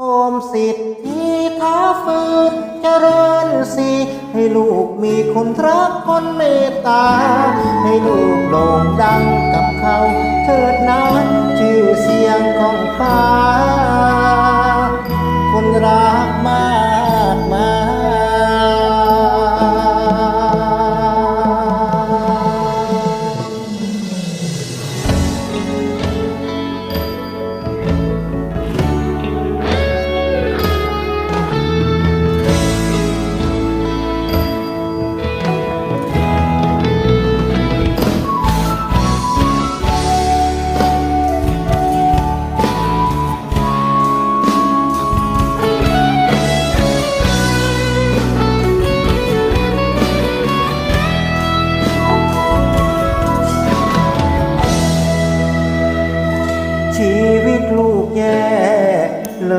โอมสิทธิท้าฟืนเจริญสีให้ลูกมีคนรักคนเมตตา ให้ลูกโด่งดังกับเขาเถิดนั้นชื่อเสียงของฟ้า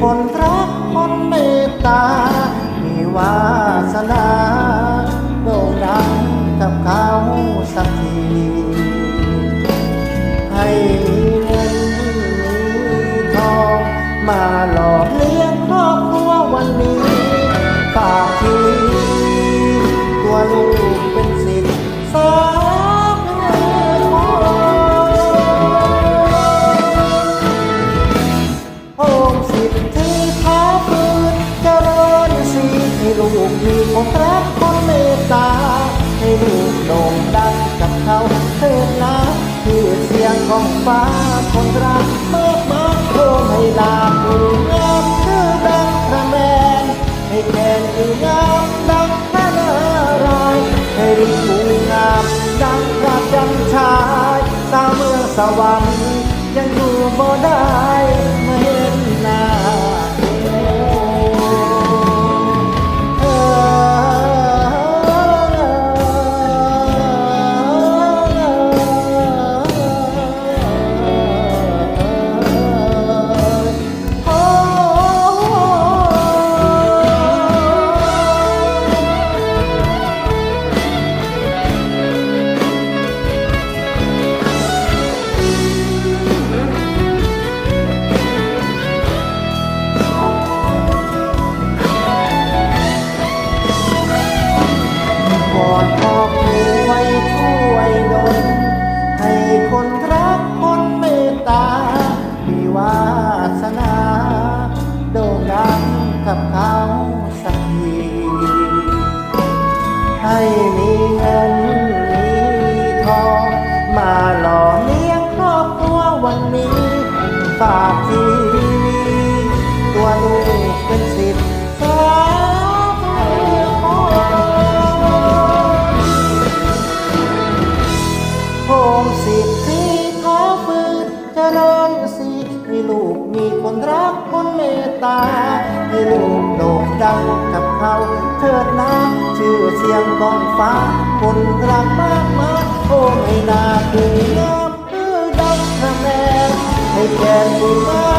คนรักคนเมตตา มีวาสนาโด่งดังกับเขาสักทีให้มีเงินมีทองมาหล่อเลี้ยงครอบครัววันนี้ กมีคนรักคนเมตตา ให้ลูกโด่งดังกับเขาเถิดนะคือเสียงของฟ้าคนรักมื่อมาโคมให้ลาผู้งามคือดังพระแมนให้แกนผู้งามดังพระนารายให้ฤทธิ์ผู้งามดังพระจันทร์ชายสาวเมืองสวรรค์ ลูกมีคนรักคนเมตตา ให้ลูกโด่งดังกับเขาเถิดนะชื่อเสียงกองฟ้า คนรักมากมายโอ้ให้นาคืองามคือดังพระแม่ให้แก่ผู้มา